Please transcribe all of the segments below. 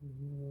ഹരേ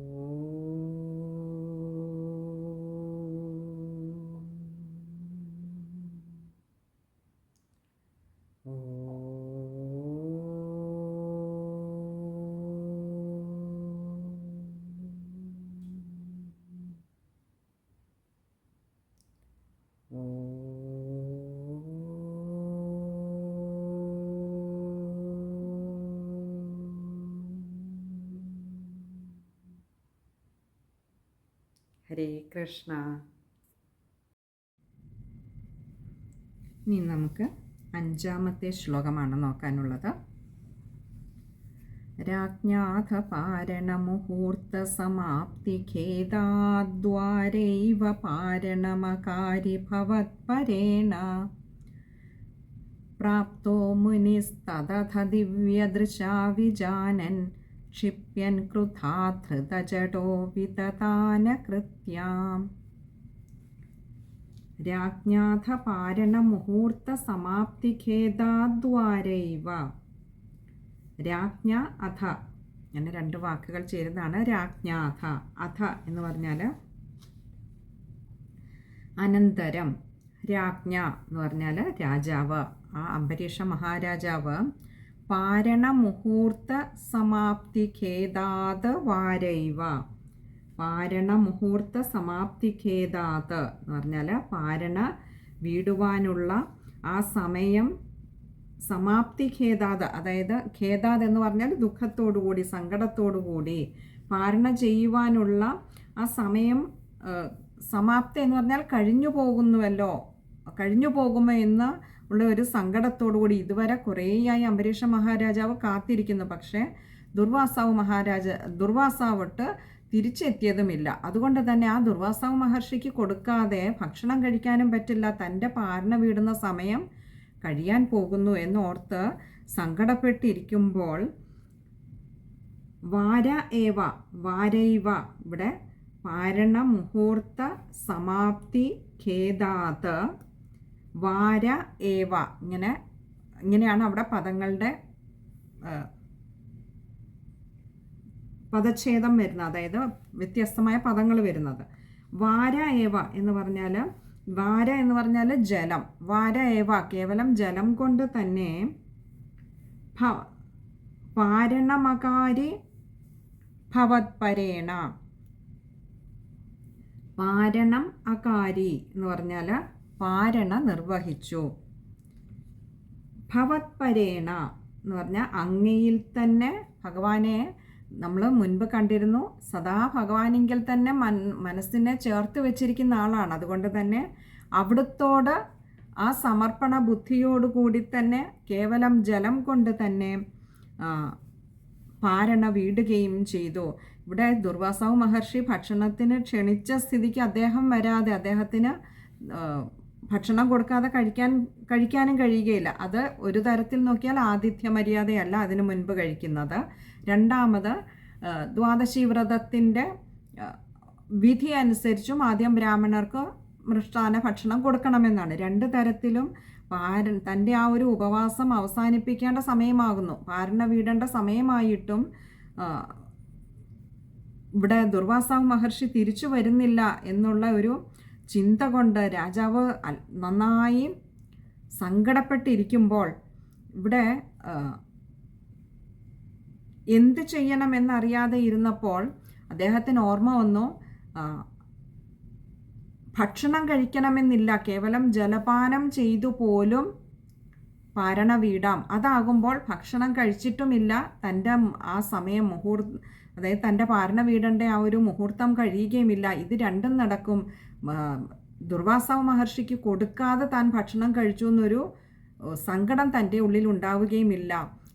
കൃഷ്ണ. ഇനി നമുക്ക് അഞ്ചാമത്തെ ശ്ലോകമാണ് നോക്കാനുള്ളത്. രാജ്ഞാഥ പാരണമുഹൂർത്തസമാപ്തിഖേദാദ്വാരൈവ പാരണമകാരി ഭവത്പരേണ പ്രാപ്തോ മുനിസ്തഥ ദിവ്യദൃശാ വിജാനൻ ക്ഷിപ്യൻ കൃതാധൃതജടോ വിതതാനകൃത്യാം രാജ്ഞാഥ പാരണമുഹൂർത്തസമാപ്തിഖേദാദ്വാരൈവ രാജ്ഞ അഥ അങ്ങനെ രണ്ട് വാക്കുകൾ ചേരുന്നതാണ്. രാജ്ഞാഥ അഥ എന്ന് പറഞ്ഞാൽ അനന്തരം. രാജ്ഞ എന്ന് പറഞ്ഞാൽ രാജാവ്. ആ അംബരീഷ മഹാരാജാവ് പാരണമുഹൂർത്ത സമാപ്തി ഖേദാത് വാരൈവ പാരണമുഹൂർത്ത സമാപ്തി ഖേദാത് എന്ന് പറഞ്ഞാൽ പാരണ വീടുവാനുള്ള ആ സമയം സമാപ്തി ഖേദാത് അതായത് ഖേദാത് എന്ന് പറഞ്ഞാൽ ദുഃഖത്തോടുകൂടി സങ്കടത്തോടുകൂടി പാരണ ചെയ്യുവാനുള്ള ആ സമയം സമാപ്തി എന്ന് പറഞ്ഞാൽ കഴിഞ്ഞു പോകുന്നുവല്ലോ കഴിഞ്ഞു പോകുമോ എന്ന് ഉള്ള ഒരു സങ്കടത്തോടുകൂടി ഇതുവരെ കുറേയായി അംബരീഷ മഹാരാജാവ് കാത്തിരിക്കുന്നു. പക്ഷേ ദുർവാസാവ് മഹാരാജ ദുർവാസാവട്ട് തിരിച്ചെത്തിയതുമില്ല. അതുകൊണ്ട് തന്നെ ആ ദുർവാസാവ് മഹർഷിക്ക് കൊടുക്കാതെ ഭക്ഷണം കഴിക്കാനും പറ്റില്ല. തന്റെ പാരണ വീടുന്ന സമയം കഴിയാൻ പോകുന്നു എന്നോർത്ത് സങ്കടപ്പെട്ടിരിക്കുമ്പോൾ വാര ഏവ വാരൈവ ഇവിടെ പാരണ മുഹൂർത്ത സമാപ്തി ഖേദാത് വാര ഏവ ഇങ്ങനെ ഇങ്ങനെയാണ് അവിടെ പദങ്ങളുടെ പദച്ഛേദം വരുന്നത്. അതായത് വ്യത്യസ്തമായ പദങ്ങൾ വരുന്നത്. വാര ഏവ എന്ന് പറഞ്ഞാൽ വാര എന്ന് പറഞ്ഞാൽ ജലം. വാര ഏവ കേവലം ജലം കൊണ്ട് തന്നെ പാരണമകാരി ഭവത്പരേണ പാരണം. അകാരി എന്ന് പറഞ്ഞാൽ പാരണ നിർവഹിച്ചു. ഭവത്പരേണ എന്ന് പറഞ്ഞാൽ അങ്ങയിൽ തന്നെ ഭഗവാനെ നമ്മൾ മുൻപ് കണ്ടിരുന്നു. സദാ ഭഗവാനെങ്കിൽ തന്നെ മൻ മനസ്സിനെ ചേർത്ത് വെച്ചിരിക്കുന്ന ആളാണ്. അതുകൊണ്ട് തന്നെ അവിടുത്തോട് ആ സമർപ്പണ ബുദ്ധിയോടുകൂടി തന്നെ കേവലം ജലം കൊണ്ട് തന്നെ പാരണ വീടുകയും ചെയ്തു. ഇവിടെ ദുർവാസാവ് മഹർഷി ഭക്ഷണത്തിന് ക്ഷണിച്ച സ്ഥിതിക്ക് അദ്ദേഹം വരാതെ അദ്ദേഹത്തിന് ഭക്ഷണം കൊടുക്കാതെ കഴിക്കാൻ കഴിക്കാനും കഴിയുകയില്ല. അത് ഒരു തരത്തിൽ നോക്കിയാൽ ആതിഥ്യ മര്യാദയല്ല അതിനു മുൻപ് കഴിക്കുന്നത്. രണ്ടാമത് ദ്വാദശി വ്രതത്തിന്റെ വിധി അനുസരിച്ചും ആദ്യം ബ്രാഹ്മണർക്ക് മൃഷ്ടാന ഭക്ഷണം കൊടുക്കണമെന്നാണ്. രണ്ട് തരത്തിലും പാരൻ തന്റെ ആ ഒരു ഉപവാസം അവസാനിപ്പിക്കേണ്ട സമയമാകുന്നു. പാരണ വീടേണ്ട സമയമായിട്ടും ഇവിടെ ദുർവാസാവ് മഹർഷി തിരിച്ചു വരുന്നില്ല എന്നുള്ള ഒരു ചിന്ത കൊണ്ട് രാജാവ് നന്നായി സങ്കടപ്പെട്ടിരിക്കുമ്പോൾ ഇവിടെ എന്ത് ചെയ്യണമെന്നറിയാതെ ഇരുന്നപ്പോൾ അദ്ദേഹത്തിന് ഓർമ്മ വന്നു ഭക്ഷണം കഴിക്കണമെന്നില്ല കേവലം ജലപാനം ചെയ്തു പോലും പാരണ വീടാം. അതാകുമ്പോൾ ഭക്ഷണം കഴിച്ചിട്ടുമില്ല. തന്റെ ആ സമയം മുഹൂർത്ത അതായത് തന്റെ പാരണ വീടന്റെ ആ ഒരു മുഹൂർത്തം കഴിയുകയുമില്ല. ഇത് രണ്ടും നടക്കും. ദുർവാസാവ് മഹർഷിക്ക് കൊടുക്കാതെ താൻ ഭക്ഷണം കഴിച്ചു എന്നൊരു സങ്കടം തന്റെ ഉള്ളിൽ ഉണ്ടാവുകയുമില്ല.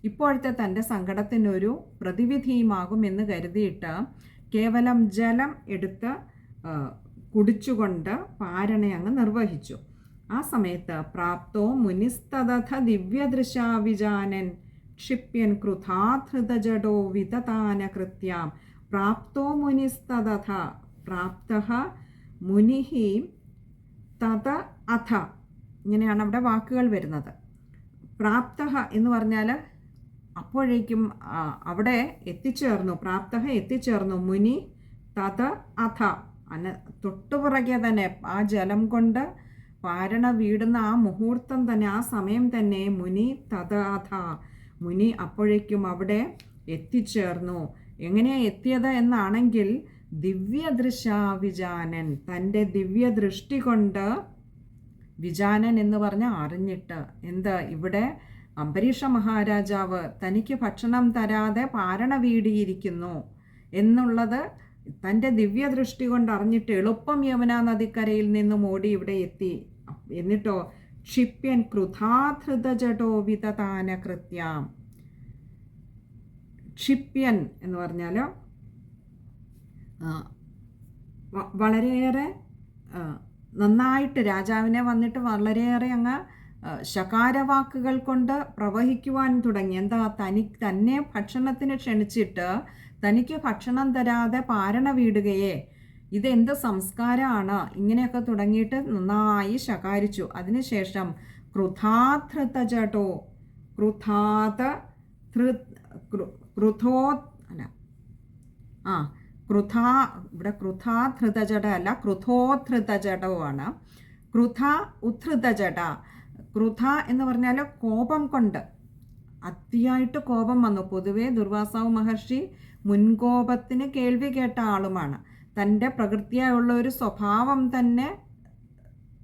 ഇപ്പോഴത്തെ തന്റെ സങ്കടത്തിനൊരു പ്രതിവിധിയുമാകും എന്ന് കരുതിയിട്ട് കേവലം ജലം എടുത്ത് കുടിച്ചുകൊണ്ട് പാരണ അങ്ങ് നിർവഹിച്ചു. ആ സമയത്ത് പ്രാപ്തോ മുനിസ്തഥ ദിവ്യദൃശാവിജാനൻ ക്ഷിപ്യൻ കൃതാധൃതജഡോ വിതതാന കൃത്യാം പ്രാപ്തോ മുനിസ്തഥ പ്രാപ്ത മുനി തത അഥ ഇങ്ങനെയാണ് അവിടെ വാക്കുകൾ വരുന്നത്. പ്രാപ്ത എന്ന് പറഞ്ഞാൽ അപ്പോഴേക്കും അവിടെ എത്തിച്ചേർന്നു. പ്രാപ്ത എത്തിച്ചേർന്നു. മുനി തത അഥ അന തൊട്ടുപുറകെ തന്നെ ആ ജലം കൊണ്ട് പാരണ വീടുന്ന ആ മുഹൂർത്തം തന്നെ ആ സമയം തന്നെ മുനി തത അഥ മുനി അപ്പോഴേക്കും അവിടെ എത്തിച്ചേർന്നു. എങ്ങനെയാ എത്തിയത് എന്നാണെങ്കിൽ ദിവ്യദൃശാവിജാനൻ തന്റെ ദിവ്യദൃഷ്ടി കൊണ്ട് വിജാനൻ എന്ന് പറഞ്ഞ അറിഞ്ഞിട്ട് എന്ത് ഇവിടെ അംബരീഷ മഹാരാജാവ് തനിക്ക് ഭക്ഷണം തരാതെ പാരണ വീടിയിരിക്കുന്നു എന്നുള്ളത് തന്റെ ദിവ്യദൃഷ്ടി കൊണ്ട് അറിഞ്ഞിട്ട് എളുപ്പം യമുന നദിക്കരയിൽ നിന്നും ഓടി ഇവിടെ എത്തി. എന്നിട്ടോ ക്ഷിപ്യൻ കൃതാധൃതജടോ വിതതാന കൃത്യാം. ക്ഷിപ്യൻ എന്ന് പറഞ്ഞാൽ വളരെയേറെ നന്നായിട്ട് രാജാവിനെ വന്നിട്ട് വളരെയേറെ അങ്ങ് ശകാരവാക്കുകൾ കൊണ്ട് പ്രവഹിക്കുവാൻ തുടങ്ങി. എന്താ തനി തന്നെ ഭക്ഷണത്തിന് ക്ഷണിച്ചിട്ട് തനിക്ക് ഭക്ഷണം തരാതെ പാരണ വീടുകയെ ഇതെന്ത് സംസ്കാരമാണ് ഇങ്ങനെയൊക്കെ തുടങ്ങിയിട്ട് നന്നായി ശകാരിച്ചു. അതിനുശേഷം കൃഥാധൃത ചട്ടോ കൃഥാത കൃഥോ അല്ല ആ കൃഥ ഇവിടെ കൃഥാധൃത ധൃതജട അല്ല കൃഥോധൃതജടവുമാണ് കൃഥ ഉദ്ധൃതജട കൃഥ എന്ന് പറഞ്ഞാൽ കോപം കൊണ്ട്. അതിയായിട്ട് കോപം വന്നു. പൊതുവേ ദുർവാസാവ് മഹർഷി മുൻകോപത്തിന് കേൾവി കേട്ട ആളുമാണ്. തന്റെ പ്രകൃതിയായുള്ള ഒരു സ്വഭാവം തന്നെ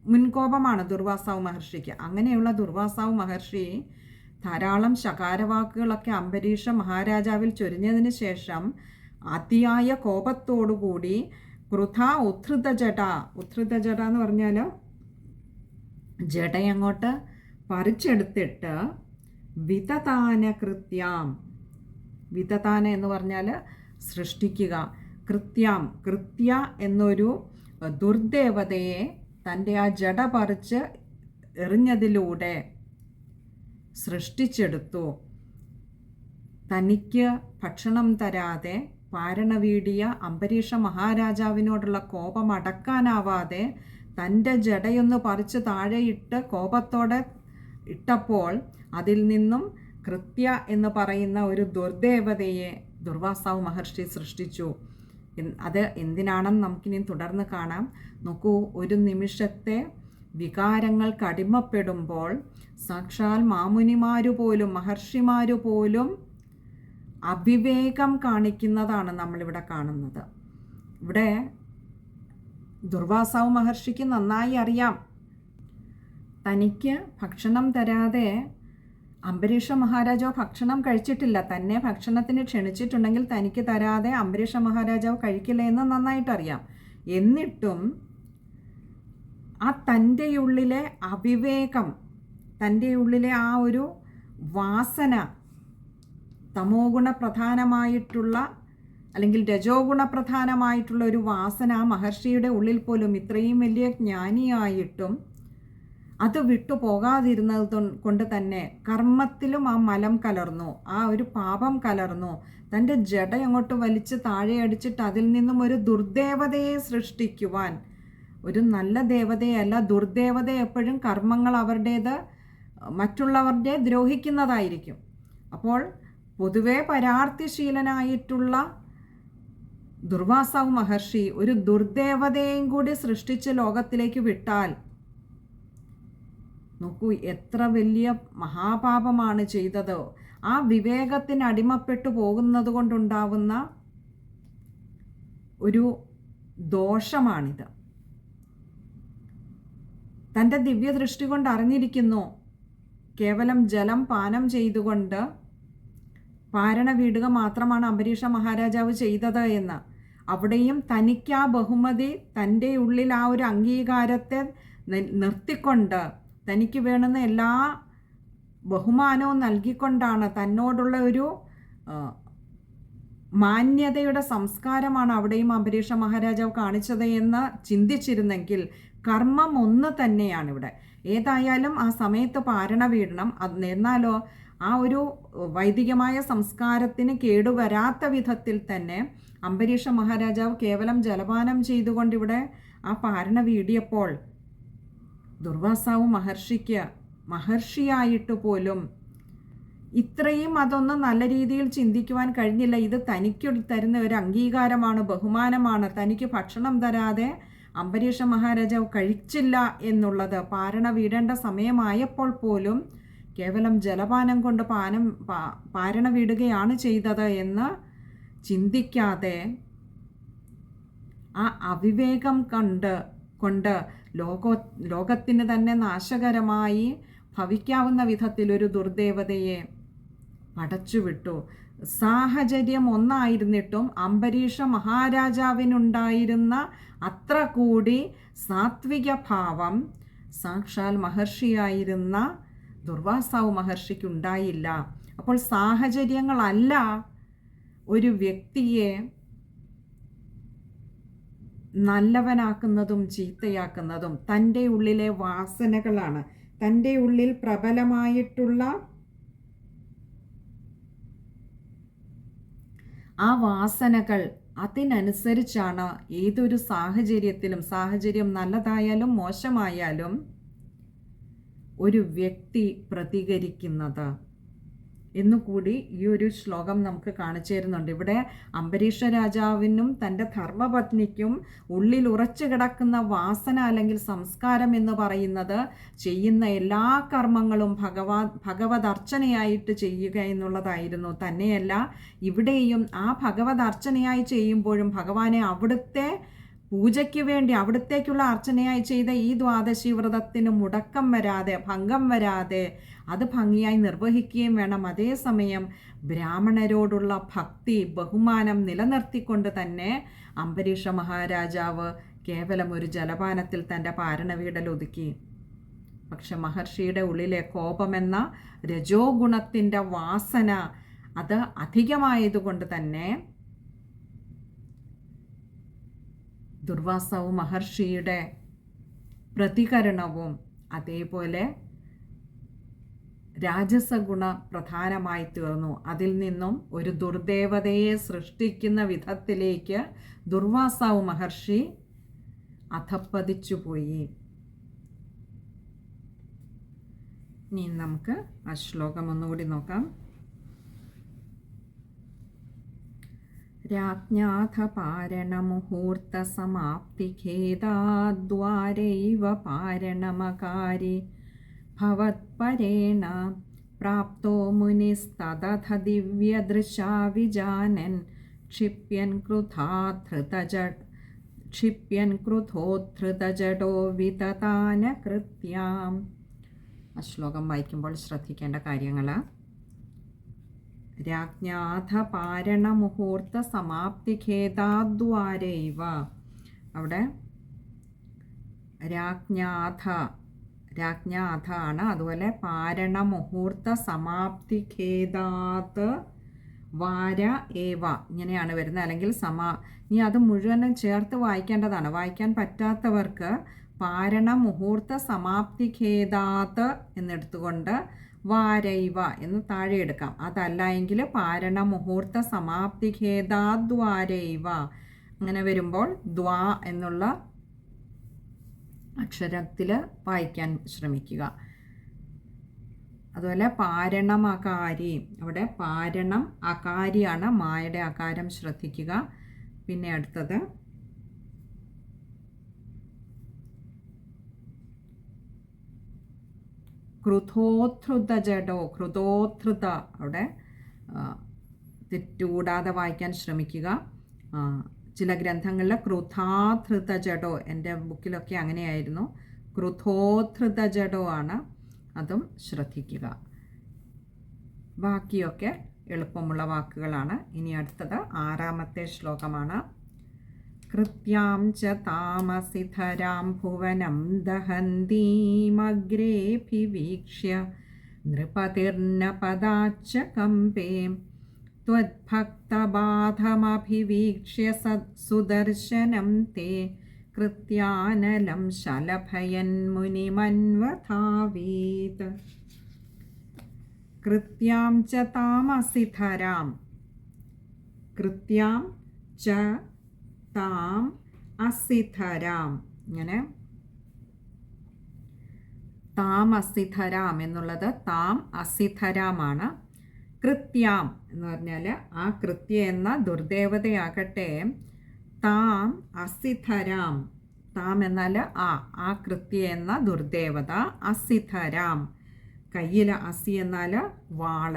മുൻകോപമാണ് ദുർവാസാവ് മഹർഷിക്ക്. അങ്ങനെയുള്ള ദുർവാസാവ് മഹർഷി ധാരാളം ശകാരവാക്കുകളൊക്കെ അംബരീഷ മഹാരാജാവിൽ ചൊരിഞ്ഞതിന് ശേഷം അതിയായ കോപത്തോടുകൂടി കൃഥ ഉദ്ധൃത ജട ഉദ്ധൃത ജട എന്ന് പറഞ്ഞാൽ ജടയങ്ങോട്ട് പറിച്ചെടുത്തിട്ട് വിതതാന കൃത്യാം വിതതാന എന്ന് പറഞ്ഞാൽ സൃഷ്ടിക്കുക. കൃത്യാം കൃത്യ എന്നൊരു ദുർദേവതയെ തന്റെ ആ ജട പറിച്ച് എറിഞ്ഞതിലൂടെ സൃഷ്ടിച്ചെടുത്തു. തനിക്ക് ഭക്ഷണം തരാതെ പാരണ വീടിയ അംബരീഷ മഹാരാജാവിനോടുള്ള കോപം അടക്കാനാവാതെ തന്റെ ജടയൊന്ന് പറിച്ച് താഴെയിട്ട് കോപത്തോടെ ഇട്ടപ്പോൾ അതിൽ നിന്നും കൃത്യ എന്ന് പറയുന്ന ഒരു ദുർദേവതയെ ദുർവാസാവ് മഹർഷി സൃഷ്ടിച്ചു. അത് എന്തിനാണെന്ന് നമുക്കിനി തുടർന്ന് കാണാം. നോക്കൂ ഒരു നിമിഷത്തെ വികാരങ്ങൾക്ക് അടിമപ്പെടുമ്പോൾ സാക്ഷാൽ മാമുനിമാരു പോലും മഹർഷിമാരു പോലും അവിവേകം കാണിക്കുന്നതാണ് നമ്മളിവിടെ കാണുന്നത്. ഇവിടെ ദുർവാസാവ് മഹർഷിക്ക് നന്നായി അറിയാം. തനിക്ക് ഭക്ഷണം തരാതെ അംബരീഷ മഹാരാജാവ് ഭക്ഷണം കഴിച്ചിട്ടില്ല. തന്നെ ഭക്ഷണത്തിന് ക്ഷണിച്ചിട്ടുണ്ടെങ്കിൽ തനിക്ക് തരാതെ അംബരീഷ മഹാരാജാവ് കഴിക്കില്ല എന്ന് നന്നായിട്ടറിയാം. എന്നിട്ടും ആ തന്റെ ഉള്ളിലെ അവിവേകം തന്റെ ഉള്ളിലെ ആ ഒരു വാസന തമോ ഗുണപ്രധാനമായിട്ടുള്ള അല്ലെങ്കിൽ രജോ ഗുണപ്രധാനമായിട്ടുള്ള ഒരു വാസന മഹർഷിയുടെ ഉള്ളിൽ പോലും ഇത്രയും വലിയ ജ്ഞാനിയായിട്ടും അത് വിട്ടു പോകാതിരുന്നത് കൊണ്ട് തന്നെ കർമ്മത്തിലും ആ മലം കലർന്നു ആ ഒരു പാപം കലർന്നു. തന്റെ ജട അങ്ങോട്ട് വലിച്ച് താഴെ അടിച്ചിട്ട് അതിൽ നിന്നും ഒരു ദുർദേവതയെ സൃഷ്ടിക്കുവാൻ. ഒരു നല്ല ദേവതയല്ല ദുർദേവത എപ്പോഴും കർമ്മങ്ങൾ അവരുടേത് മറ്റുള്ളവരുടെ ദ്രോഹിക്കുന്നതായിരിക്കും. അപ്പോൾ പൊതുവെ പരാർത്ഥിശീലനായിട്ടുള്ള ദുർവാസാവ് മഹർഷി ഒരു ദുർദേവതയെയും കൂടി സൃഷ്ടിച്ച് ലോകത്തിലേക്ക് വിട്ടാൽ നോക്കൂ എത്ര വലിയ മഹാപാപമാണ് ചെയ്തത്. ആ വിവേകത്തിന് അടിമപ്പെട്ടു പോകുന്നത് കൊണ്ടുണ്ടാവുന്ന ഒരു ദോഷമാണിത്. തന്റെ ദിവ്യദൃഷ്ടി കൊണ്ട് അറിഞ്ഞിരിക്കുന്നു കേവലം ജലം പാനം ചെയ്തുകൊണ്ട് പാരണ വീടുക മാത്രമാണ് അംബരീഷ മഹാരാജാവ് ചെയ്തത് എന്ന്. അവിടെയും തനിക്ക് ആ ബഹുമതി തന്റെ ഉള്ളിൽ ആ ഒരു അംഗീകാരത്തെ നിർത്തിക്കൊണ്ട് തനിക്ക് വേണ്ടുന്ന എല്ലാ ബഹുമാനവും നൽകിക്കൊണ്ടാണ് തന്നോടുള്ള ഒരു മാന്യതയുടെ സംസ്കാരമാണ് അവിടെയും അംബരീഷ മഹാരാജാവ് കാണിച്ചത് എന്ന് ചിന്തിച്ചിരുന്നെങ്കിൽ കർമ്മം ഒന്ന് തന്നെയാണ് ഇവിടെ ഏതായാലും ആ സമയത്ത് പാരണ വീടണം അത് എന്നാലോ ആ ഒരു വൈദികമായ സംസ്കാരത്തിന് കേടുവരാത്ത വിധത്തിൽ തന്നെ അംബരീഷ മഹാരാജാവ് കേവലം ജലപാനം ചെയ്തുകൊണ്ടിവിടെ ആ പാരണ വീടിയപ്പോൾ ദുർവാസാവ് മഹർഷിക്ക് മഹർഷിയായിട്ട് പോലും ഇത്രയും അതൊന്നും നല്ല രീതിയിൽ ചിന്തിക്കുവാൻ കഴിഞ്ഞില്ല. ഇത് തനിക്ക് തരുന്ന ഒരു അംഗീകാരമാണ് ബഹുമാനമാണ്. തനിക്ക് ഭക്ഷണം തരാതെ അംബരീഷ മഹാരാജാവ് കഴിച്ചില്ല എന്നുള്ളത് പാരണ വീടേണ്ട സമയമായപ്പോൾ പോലും കേവലം ജലപാനം കൊണ്ട് പാനം പാരണ വീടുകയാണ് ചെയ്തത് എന്ന് ചിന്തിക്കാതെ ആ അവിവേകം കണ്ട് കൊണ്ട് ലോകോ ലോകത്തിന് തന്നെ നാശകരമായി ഭവിക്കാവുന്ന വിധത്തിലൊരു ദുർദേവതയെ പടച്ചുവിട്ടു. സാഹചര്യം ഒന്നായിരുന്നിട്ടും അംബരീഷ മഹാരാജാവിനുണ്ടായിരുന്ന അത്ര കൂടി സാത്വിക ഭാവം സാക്ഷാൽ മഹർഷിയായിരുന്ന ദുർവാസാവ് മഹർഷിക്കുണ്ടായില്ല. അപ്പോൾ സാഹചര്യങ്ങളല്ല ഒരു വ്യക്തിയെ നല്ലവനാക്കുന്നതും ചീത്തയാക്കുന്നതും തന്റെ ഉള്ളിലെ വാസനകളാണ്. തന്റെ ഉള്ളിൽ പ്രബലമായിട്ടുള്ള ആ വാസനകൾ അതിനനുസരിച്ചാണ് ഏതൊരു സാഹചര്യത്തിലും സാഹചര്യം നല്ലതായാലും മോശമായാലും ഒരു വ്യക്തി പ്രതികരിക്കുന്നത്. എന്നുകൂടി ഈ ഒരു ശ്ലോകം നമുക്ക് കാണിച്ചു തരുന്നുണ്ട്. ഇവിടെ അംബരീഷ രാജാവിനും തന്റെ ധർമ്മപത്നിക്കും ഉള്ളിൽ ഉറച്ചു കിടക്കുന്ന വാസന അല്ലെങ്കിൽ സംസ്കാരം എന്ന് പറയുന്നത് ചെയ്യുന്ന എല്ലാ കർമ്മങ്ങളും ഭഗവാ അർച്ചനയായിട്ട് ചെയ്യുക എന്നുള്ളതായിരുന്നു. തന്നെയല്ല ഇവിടെയും ആ ഭഗവതർച്ചനയായി ചെയ്യുമ്പോഴും ഭഗവാനെ അവിടുത്തെ പൂജയ്ക്ക് വേണ്ടി അവിടത്തേക്കുള്ള അർച്ചനയായി ചെയ്ത ഈ ദ്വാദശി വ്രതത്തിന് മുടക്കം വരാതെ ഭംഗം വരാതെ അത് ഭംഗിയായി നിർവഹിക്കുകയും വേണം. അതേസമയം ബ്രാഹ്മണരോടുള്ള ഭക്തി ബഹുമാനം നിലനിർത്തിക്കൊണ്ട് തന്നെ അംബരീഷ മഹാരാജാവ് കേവലം ഒരു ജലപാനത്തിൽ തന്റെ പാരണവീടൽ ഒതുക്കി. പക്ഷെ മഹർഷിയുടെ ഉള്ളിലെ കോപമെന്ന രജോ ഗുണത്തിന്റെ വാസന അത് അധികമായതുകൊണ്ട് തന്നെ ദുർവാസവും മഹർഷിയുടെ പ്രതികരണവും അതേപോലെ രാജസഗുണ പ്രധാനമായി തീർന്നു. അതിൽ നിന്നും ഒരു ദുർദേവതയെ സൃഷ്ടിക്കുന്ന വിധത്തിലേക്ക് ദുർവാസാവ് മഹർഷി അധപ്പതിച്ചുപോയി. ഇനി നമുക്ക് ആ ശ്ലോകം ഒന്നുകൂടി നോക്കാം. राज्ञाथ पारणमुहूर्तसमाप्तिखेदाद्वारैव पारणमकारि भवत्परेण प्राप्तो मुनिस्तदथ दिव्यदृशा विजानन् क्षिप्यन् कृथाधृतज ക്ഷിപ്യൻ ക്രുധോധൃതജടോ വിതതാനകൃത്യാം ആ ശ്ലോകം വായിക്കുമ്പോൾ ശ്രദ്ധിക്കേണ്ട കാര്യങ്ങൾ രാജ്ഞാഥ സമാപ്തി ഖേദാദ്വാരൈവ അവിടെ രാജ്ഞാഥ രാജ്ഞാഥ ആണ് അതുപോലെ പാരണ മുഹൂർത്ത സമാപ്തി ഖേദാത് വാര ഏവ ഇങ്ങനെയാണ് വരുന്നത്. അല്ലെങ്കിൽ സമാ ഇനി അത് മുഴുവനും ചേർത്ത് വായിക്കേണ്ടതാണ്. വായിക്കാൻ പറ്റാത്തവർക്ക് പാരണ മുഹൂർത്ത സമാപ്തി ഖേദാത് എന്നെടുത്തുകൊണ്ട് വാരൈവ എന്ന് താഴെ എടുക്കാം. അതല്ല എങ്കിൽ പാരണ മുഹൂർത്ത സമാപ്തി ഖേദാദ്വാരൈവ അങ്ങനെ വരുമ്പോൾ ദ്വാ എന്നുള്ള അക്ഷരത്തിൽ വായിക്കാൻ ശ്രമിക്കുക. അതുപോലെ പാരണം അകാരി. അവിടെ പാരണം അകാരിയാണ് മായയുടെ അകാരം ശ്രദ്ധിക്കുക. പിന്നെ അടുത്തത് കൃതോധൃത ജഡോ കൃതോധൃത അവിടെ തെറ്റുകൂടാതെ വായിക്കാൻ ശ്രമിക്കുക. ചില ഗ്രന്ഥങ്ങളിൽ കൃതാധൃത ജഡോ എന്റെ ബുക്കിലൊക്കെ അങ്ങനെയായിരുന്നു. കൃതോധൃത ജഡോ ആണ് അതും ശ്രദ്ധിക്കുക. ബാക്കിയൊക്കെ എളുപ്പമുള്ള വാക്കുകളാണ്. ഇനി അടുത്തത് ആറാമത്തെ ശ്ലോകമാണ്. कृत्यां च तामसिधरां भुवनं दहन्तीमग्रेऽभिवीक्ष्य नृपतिर्नपदाच्च कम्पे त्वद्भक्तबाधमभिवीक्ष्य स सुदर्शनं ते कृत्यानलं शलभयन्मुनिमन्वथावीत्। कृत्यां च तामसिधरां कृत्यां च താം അസിധരാം. ഇങ്ങനെ. താം അസിധരാം എന്നുള്ളത് താം അസിധരാമാണ്. കൃത്യാം എന്ന് പറഞ്ഞാൽ ആ കൃത്യ എന്ന ദുർദേവതയാകട്ടെ താം അസിധരാം. താം എന്നാൽ ആ ആ കൃത്യ എന്ന ദുർദേവത അസിധരാം. കയ്യിൽ അസി എന്നാൽ വാൾ.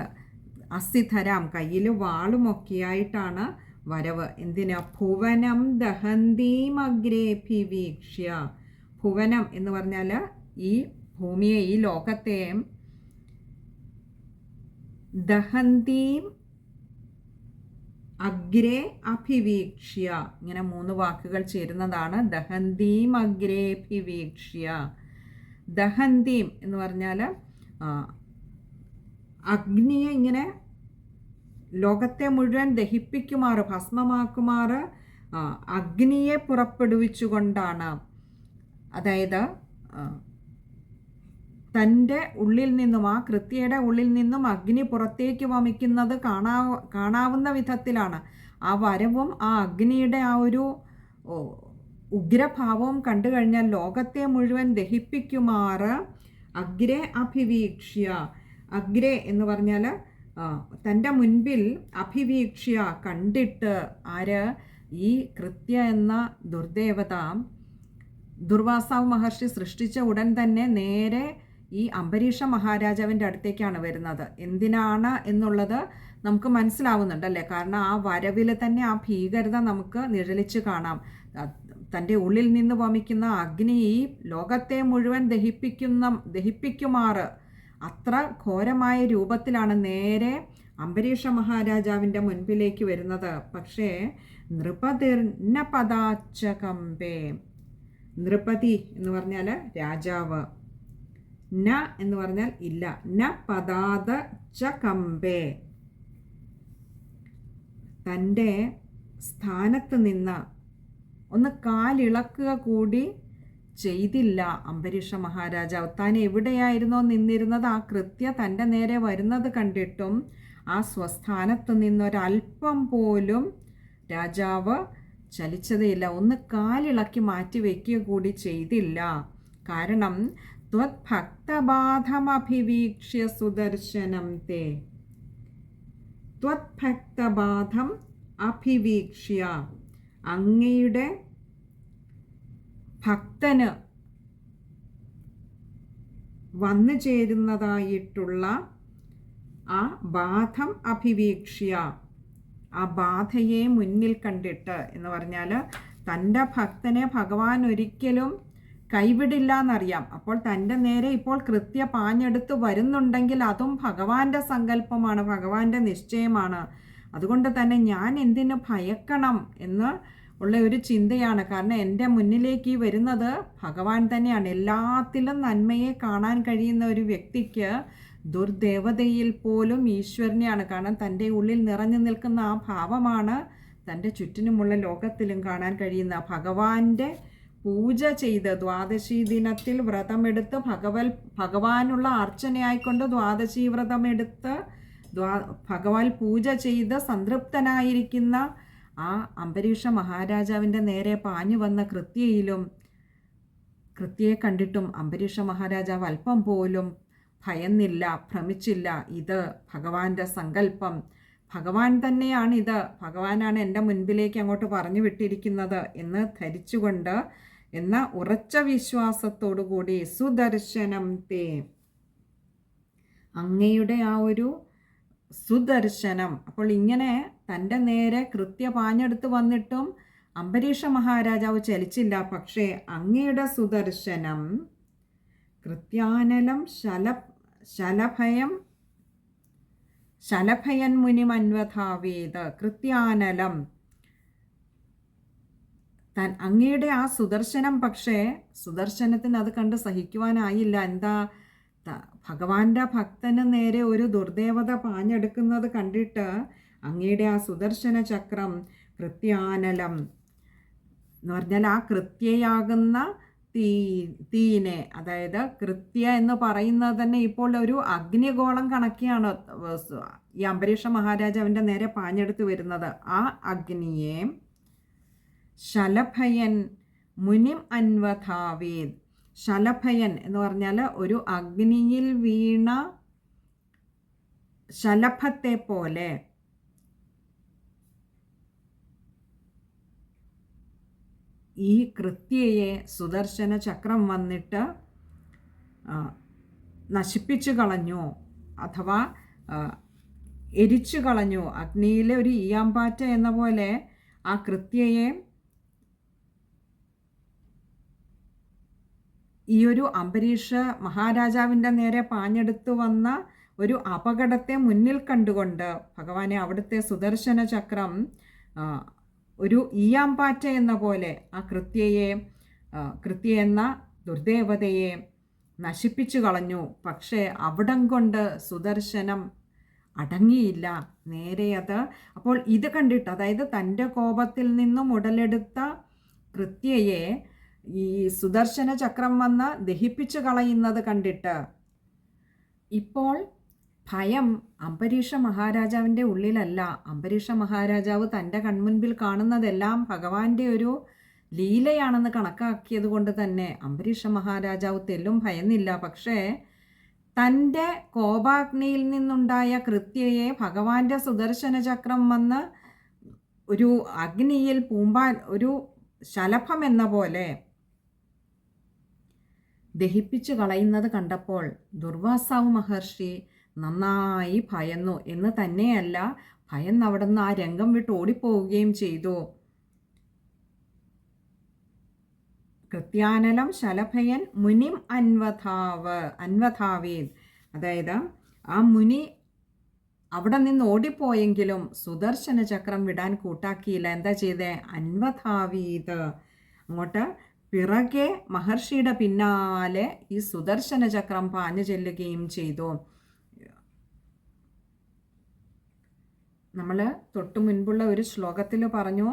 അസിധരാം കയ്യിൽ വാളുമൊക്കെയായിട്ടാണ് വരവ്. എന്തിനാ? ഭുവനം ദഹന്തീമഗ്രേഭിവീക്ഷ്യ ഭുവനം എന്ന് പറഞ്ഞാൽ ഈ ഭൂമിയെ ഈ ലോകത്തെയും ദഹന്തീം അഗ്രേ അഭിവീക്ഷ്യ. ഇങ്ങനെ മൂന്ന് വാക്കുകൾ ചേരുന്നതാണ്. ദഹന്തീം അഗ്രേഭിവീക്ഷ്യ ദഹന്തീം എന്ന് പറഞ്ഞാൽ അഗ്നിയെ ഇങ്ങനെ ലോകത്തെ മുഴുവൻ ദഹിപ്പിക്കുമാറ് ഭസ്മമാക്കുമാറ് അഗ്നിയെ പുറപ്പെടുവിച്ചുകൊണ്ടാണ്. അതായത് തന്റെ ഉള്ളിൽ നിന്നും ആ കൃത്യയുടെ ഉള്ളിൽ നിന്നും അഗ്നി പുറത്തേക്ക് വമിക്കുന്നത് കാണാ കാണാവുന്ന വിധത്തിലാണ്. ആ വരവും ആ അഗ്നിയുടെ ആ ഒരു ഉഗ്രഭാവവും കണ്ടു കഴിഞ്ഞാൽ ലോകത്തെ മുഴുവൻ ദഹിപ്പിക്കുമാറ് അഗ്രെ അഭിവീക്ഷ്യ. അഗ്രെ എന്ന് പറഞ്ഞാൽ തന്റെ മുൻപിൽ അഭിവീക്ഷ്യ കണ്ടിട്ട് ആര്? ഈ കൃത്യ എന്ന ദുർദേവത ദുർവാസാവ് മഹർഷി സൃഷ്ടിച്ച ഉടൻ തന്നെ നേരെ ഈ അംബരീഷ മഹാരാജാവിന്റെ അടുത്തേക്കാണ് വരുന്നത്. എന്തിനാണ് എന്നുള്ളത് നമുക്ക് മനസ്സിലാവുന്നുണ്ടല്ലേ കാരണം ആ വരവിൽ തന്നെ ആ ഭീകരത നമുക്ക് നിഴലിച്ച് കാണാം. തന്റെ ഉള്ളിൽ നിന്ന് വമിക്കുന്ന അഗ്നി ഈ ലോകത്തെ മുഴുവൻ ദഹിപ്പിക്കുന്ന ദഹിപ്പിക്കുമാറ്. അത്ര ഘോരമായ രൂപത്തിലാണ് നേരെ അംബരീഷ മഹാരാജാവിന്റെ മുൻപിലേക്ക് വരുന്നത്. പക്ഷേ നൃപതിർന പദാച്ചകമ്പേ നൃപതി എന്ന് പറഞ്ഞാൽ രാജാവ്. ന എന്ന് പറഞ്ഞാൽ ഇല്ല. ന പദാത ച കമ്പേ തന്റെ സ്ഥാനത്ത് നിന്ന് ഒന്ന് കാലിളക്കുക കൂടി ചെയ്തില്ല. അംബരീഷ മഹാരാജാവ് താൻ എവിടെയായിരുന്നോ നിന്നിരുന്നത് ആ കൃത്യ തന്റെ നേരെ വരുന്നത് കണ്ടിട്ടും ആ സ്വസ്ഥാനത്ത് നിന്നൊരൽപ്പം പോലും രാജാവ് ചലിച്ചതേയില്ല. ഒന്ന് കാലിളക്കി മാറ്റി വയ്ക്കുക കൂടി ചെയ്തില്ല. കാരണം ത്വത്ഭക്തബാധമഭിവീക്ഷ്യ സുദർശനം തേ. ത്വത്ഭക്തബാധം അഭിവീക്ഷ്യ. അങ്ങയുടെ ഭക്തന് വന്നു ചേരുന്നതായിട്ടുള്ള ആ ബാധം അഭിവീക്ഷ്യ ആ ബാധയെ മുന്നിൽ കണ്ടിട്ട് എന്ന് പറഞ്ഞാൽ തന്റെ ഭക്തനെ ഭഗവാൻ ഒരിക്കലും കൈവിടില്ല എന്നറിയാം അപ്പോൾ തന്റെ നേരെ ഇപ്പോൾ കൃത്യ പാഞ്ഞെടുത്ത് വരുന്നുണ്ടെങ്കിൽ അതും ഭഗവാന്റെ സങ്കല്പമാണ് ഭഗവാന്റെ നിശ്ചയമാണ്. അതുകൊണ്ട് തന്നെ ഞാൻ എന്തിനു ഭയക്കണം എന്ന് ഉള്ള ഒരു ചിന്തയാണ്. കാരണം എന്റെ മുന്നിലേക്ക് വരുന്നത് ഭഗവാൻ തന്നെയാണ്. എല്ലാത്തിലും നന്മയെ കാണാൻ കഴിയുന്ന ഒരു വ്യക്തിക്ക് ദുർദേവതയിൽ പോലും ഈശ്വരനെയാണ്. കാരണം തന്റെ ഉള്ളിൽ നിറഞ്ഞു നിൽക്കുന്ന ആ ഭാവമാണ് തന്റെ ചുറ്റിനുമുള്ള ലോകത്തിലും കാണാൻ കഴിയുന്ന. ഭഗവാന്റെ പൂജ ചെയ്ത് ദ്വാദശി ദിനത്തിൽ വ്രതമെടുത്ത് ഭഗവൽ ഭഗവാനുള്ള അർച്ചനയായിക്കൊണ്ട് ദ്വാദശി വ്രതമെടുത്ത് ദ്വാ ഭഗവാൻ പൂജ ചെയ്ത് സംതൃപ്തനായിരിക്കുന്ന ആ അംബരീഷ മഹാരാജാവിന്റെ നേരെ പാഞ്ഞു വന്ന കൃത്യയിലും കൃത്യയെ കണ്ടിട്ടും അംബരീഷ മഹാരാജാവ് അല്പം പോലും ഭയന്നില്ല ഭ്രമിച്ചില്ല. ഇത് ഭഗവാന്റെ സങ്കല്പം. ഭഗവാൻ തന്നെയാണ് ഇത് ഭഗവാനാണ് എന്റെ മുൻപിലേക്ക് അങ്ങോട്ട് പറഞ്ഞു വിട്ടിരിക്കുന്നത് എന്ന് ധരിച്ചുകൊണ്ട് എന്ന ഉറച്ച വിശ്വാസത്തോടു കൂടി സുദർശനം തേ. അങ്ങയുടെ ആ ഒരു സുദർശനം. അപ്പോൾ ഇങ്ങനെ തന്റെ നേരെ കൃത്യ പാഞ്ഞെടുത്ത് വന്നിട്ടും അംബരീഷ മഹാരാജാവ് ചലിച്ചില്ല. പക്ഷേ അങ്ങയുടെ സുദർശനം കൃത്യാനലം ശല ശലഭയം ശലഭയൻ മുനി മന്വധാവേത് കൃത്യാനലം തൻ അങ്ങയുടെ ആ സുദർശനം. പക്ഷേ സുദർശനത്തിന് അത് കണ്ട് സഹിക്കുവാനായില്ല. എന്താ ഭഗവാന്റെ ഭക്തന് നേരെ ഒരു ദുർദേവത പാഞ്ഞെടുക്കുന്നത് കണ്ടിട്ട് അങ്ങയുടെ ആ സുദർശന ചക്രം കൃത്യാനലം എന്ന് പറഞ്ഞാൽ ആ കൃത്യയാകുന്ന തീ തീനെ അതായത് കൃത്യ എന്ന് പറയുന്നത് തന്നെ ഇപ്പോൾ ഒരു അഗ്നിഗോളം കണക്കിയാണ് ഈ അംബരീഷ മഹാരാജാവിന്റെ നേരെ പാഞ്ഞെടുത്ത് വരുന്നത്. ആ അഗ്നിയെ ശലഭയൻ മുനിം അൻവധാവേദ് ശലഭയൻ എന്ന് പറഞ്ഞാൽ ഒരു അഗ്നിയിൽ വീണ ശലഭത്തെ പോലെ ഈ കൃത്യയെ സുദർശന ചക്രം വന്നിട്ട് നശിപ്പിച്ചു കളഞ്ഞു അഥവാ എരിച്ചു കളഞ്ഞു. അഗ്നിയിലെ ഒരു ഈയാമ്പാറ്റ എന്ന പോലെ ആ കൃത്യയെ ഈ ഒരു അംബരീഷ മഹാരാജാവിന്റെ നേരെ പാഞ്ഞെടുത്തു വന്ന ഒരു അപകടത്തെ മുന്നിൽ കണ്ടുകൊണ്ട് ഭഗവാനെ അവിടുത്തെ സുദർശന ചക്രം ഒരു ഈയാമ്പാറ്റ എന്ന പോലെ ആ കൃത്യയെ കൃത്യ എന്ന ദുർദേവതയെ നശിപ്പിച്ചു കളഞ്ഞു. പക്ഷേ അവിടം കൊണ്ട് സുദർശനം അടങ്ങിയില്ല. നേരെ അത് അപ്പോൾ ഇത് കണ്ടിട്ട് അതായത് തന്റെ കോപത്തിൽ നിന്നും ഉടലെടുത്ത കൃത്യയെ ഈ സുദർശന ചക്രം വന്ന് ദഹിപ്പിച്ചു കളയുന്നത് കണ്ടിട്ട് ഇപ്പോൾ ഭയം അംബരീഷ മഹാരാജാവിന്റെ ഉള്ളിലല്ല. അംബരീഷ മഹാരാജാവ് തന്റെ കൺമുൻപിൽ കാണുന്നതെല്ലാം ഭഗവാന്റെ ഒരു ലീലയാണെന്ന് കണക്കാക്കിയത് കൊണ്ട് തന്നെ അംബരീഷ മഹാരാജാവ് തെല്ലും ഭയന്നില്ല. പക്ഷേ തന്റെ കോപാഗ്നിയിൽ നിന്നുണ്ടായ കൃത്യയെ ഭഗവാന്റെ സുദർശന ചക്രം വന്ന് ഒരു അഗ്നിയിൽ പൂമ്പാൻ ഒരു ശലഭം എന്ന പോലെ ദഹിപ്പിച്ചു കളയുന്നത് കണ്ടപ്പോൾ ദുർവാസാവ് മഹർഷി നന്നായി ഭയന്നു. എന്ന് തന്നെയല്ല ഭയന്ന് അവിടുന്ന് ആ രംഗം വിട്ട് ഓടിപ്പോവുകയും ചെയ്തു. കൃത്യാനലം ശലഭയൻ മുനിം അൻവധാവ് അൻവധാവേ അതായത് ആ മുനി അവിടെ നിന്ന് ഓടിപ്പോയെങ്കിലും സുദർശന ചക്രം വിടാൻ കൂട്ടാക്കിയില്ല. എന്താ ചെയ്തേ? അൻവധാവീത് അങ്ങോട്ട് പിറകെ മഹർഷിയുടെ പിന്നാലെ ഈ സുദർശന ചക്രം പാഞ്ഞു ചെല്ലുകയും ചെയ്തു. നമ്മൾ തൊട്ടു മുൻപുള്ള ഒരു ശ്ലോകത്തിൽ പറഞ്ഞു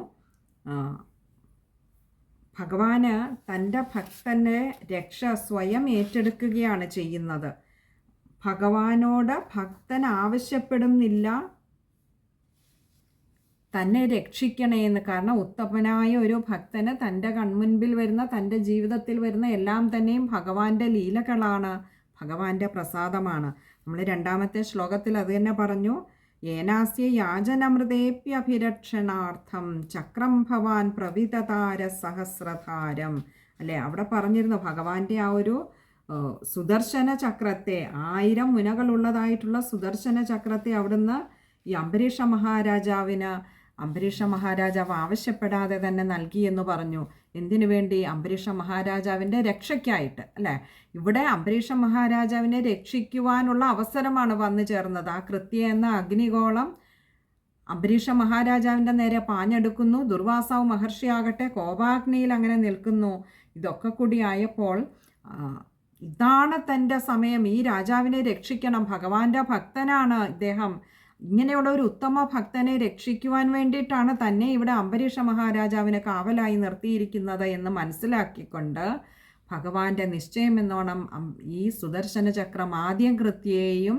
ഭഗവാന് തന്റെ ഭക്തന്റെ രക്ഷ സ്വയം ഏറ്റെടുക്കുകയാണ് ചെയ്യുന്നത്. ഭഗവാനോട് ഭക്തൻ ആവശ്യപ്പെടുന്നില്ല തന്നെ രക്ഷിക്കണേന്ന് കാരണം ഉത്തമനായ ഒരു ഭക്തന് തന്റെ കൺമുൻപിൽ വരുന്ന തന്റെ ജീവിതത്തിൽ വരുന്ന എല്ലാം തന്നെയും ഭഗവാന്റെ ലീലകളാണ് ഭഗവാന്റെ പ്രസാദമാണ്. നമ്മൾ രണ്ടാമത്തെ ശ്ലോകത്തിൽ അത് തന്നെ പറഞ്ഞു ഏനാസ്യ യാചനമൃതേപ്യഭിരക്ഷണാർത്ഥം ചക്രം ഭവാൻ പ്രവിതതാര സഹസ്രധാരം. അല്ലേ? അവിടെ പറഞ്ഞിരുന്നു ഭഗവാന്റെ ആ ഒരു സുദർശന ചക്രത്തെ ആയിരം മുനകളുള്ളതായിട്ടുള്ള സുദർശന ചക്രത്തെ അവിടുന്ന് ഈ അംബരീഷ മഹാരാജാവിന് അംബരീഷ മഹാരാജാവ് ആവശ്യപ്പെടാതെ തന്നെ നൽകി എന്ന് പറഞ്ഞു. എന്തിനു വേണ്ടി? അംബരീഷ മഹാരാജാവിന്റെ രക്ഷയ്ക്കായിട്ട് അല്ലേ? ഇവിടെ അംബരീഷ മഹാരാജാവിനെ രക്ഷിക്കുവാനുള്ള അവസരമാണ് വന്നു ചേർന്നത്. ആ കൃത്യ എന്ന അഗ്നിഗോളം അംബരീഷ മഹാരാജാവിന്റെ നേരെ പാഞ്ഞെടുക്കുന്നു. ദുർവാസാവ് മഹർഷിയാകട്ടെ കോപാഗ്നിയിൽ അങ്ങനെ നിൽക്കുന്നു. ഇതൊക്കെ കൂടി ആയപ്പോൾ ഇതാണ് തന്റെ സമയം. ഈ രാജാവിനെ രക്ഷിക്കണം. ഭഗവാന്റെ ഭക്തനാണ് ഇദ്ദേഹം. ഇങ്ങനെയുള്ള ഒരു ഉത്തമ ഭക്തനെ രക്ഷിക്കുവാൻ വേണ്ടിയിട്ടാണ് തന്നെ ഇവിടെ അംബരീഷ മഹാരാജാവിനെ കാവലായി നിർത്തിയിരിക്കുന്നത് എന്ന് മനസ്സിലാക്കിക്കൊണ്ട് ഭഗവാന്റെ നിശ്ചയം എന്നോണം ഈ സുദർശന ചക്രം ആദ്യം കൃത്യയെയും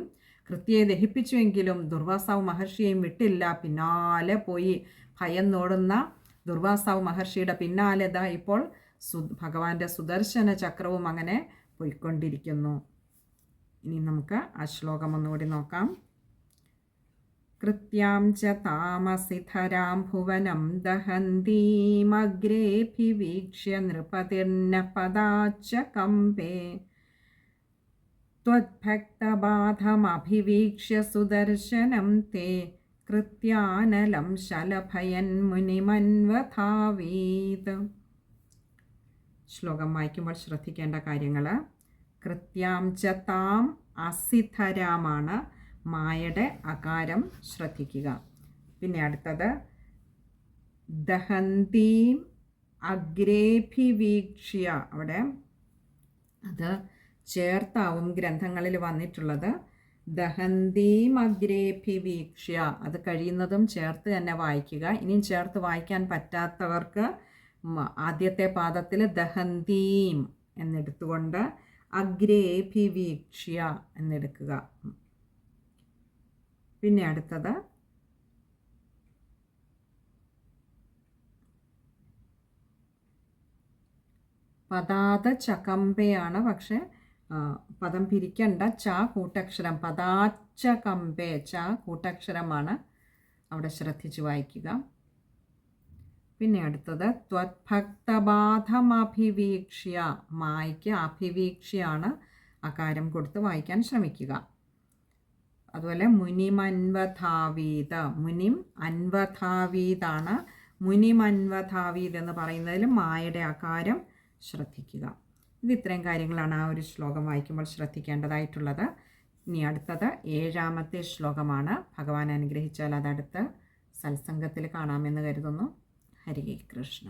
കൃത്യയെ ദഹിപ്പിച്ചുവെങ്കിലും ദുർവാസാവ് മഹർഷിയെയും വിട്ടില്ല. പിന്നാലെ പോയി ഭയം നോടുന്ന ദുർവാസാവ് മഹർഷിയുടെ പിന്നാലെ ദാ ഇപ്പോൾ സു ഭഗവാന്റെ സുദർശന ചക്രവും അങ്ങനെ പോയിക്കൊണ്ടിരിക്കുന്നു. ഇനി നമുക്ക് ആ ശ്ലോകം ഒന്നുകൂടി നോക്കാം. कृत्यां च तामसिधरां भुवनं दहन्तीमग्रेऽभिवीक्ष्य नृपतिर्न पदाच्च कम्पे त्वद्भक्तबाधमभिवीक्ष्य सुदर्शनं ते कृत्यानलं ശലഭയന്മുനിമന്വധാവീത് ശ്ലോകം വായിക്കുമ്പോൾ ശ്രദ്ധിക്കേണ്ട കാര്യങ്ങൾ കൃത്യാം ച താം അസിധരാമാണ് മായയുടെ അകാരം ശ്രദ്ധിക്കുക. പിന്നെ അടുത്തത് ദഹന്തീം അഗ്രേഭിവീക്ഷ്യ. അവിടെ അത് ചേർത്താവും ഗ്രന്ഥങ്ങളിൽ വന്നിട്ടുള്ളത്. ദഹന്തീം അഗ്രേഭിവീക്ഷ്യ. അത് കഴിയുന്നതും ചേർത്ത് തന്നെ വായിക്കുക. ഇനിയും ചേർത്ത് വായിക്കാൻ പറ്റാത്തവർക്ക് ആദ്യത്തെ പാദത്തിൽ ദഹന്തീം എന്നെടുത്തുകൊണ്ട് അഗ്രേഭിവീക്ഷ്യ എന്നെടുക്കുക. പിന്നെ അടുത്തത്. പദാത ചകമ്പയാണ് പക്ഷെ പദം പിരിക്കണ്ട. ച കൂട്ടക്ഷരം കമ്പേ ച കൂട്ടക്ഷരമാണ് അവിടെ ശ്രദ്ധിച്ച് വായിക്കുക. പിന്നെ അടുത്തത് ത്വത്ഭക്തബാധമഭിവീക്ഷ്യ മായ്ക്ക് അഭിവീക്ഷ്യാണ് അകാരം കൊടുത്ത് വായിക്കാൻ ശ്രമിക്കുക. അതുപോലെ മുനിമൻവധാവീത മുനിം അൻവധാവീതാണ് മുനിമൻവധാവീത് എന്ന് പറയുന്നതിൽ മായയുടെ ആകാരം ശ്രദ്ധിക്കുക. ഇത് ഇത്രയും കാര്യങ്ങളാണ് ആ ഒരു ശ്ലോകം വായിക്കുമ്പോൾ ശ്രദ്ധിക്കേണ്ടതായിട്ടുള്ളത്. ഇനി അടുത്തത് ഏഴാമത്തെ ശ്ലോകമാണ്. ഭഗവാൻ അനുഗ്രഹിച്ചാൽ അതടുത്ത് സത്സംഗത്തിൽ കാണാമെന്ന് കരുതുന്നു. ഹരി കൃഷ്ണ.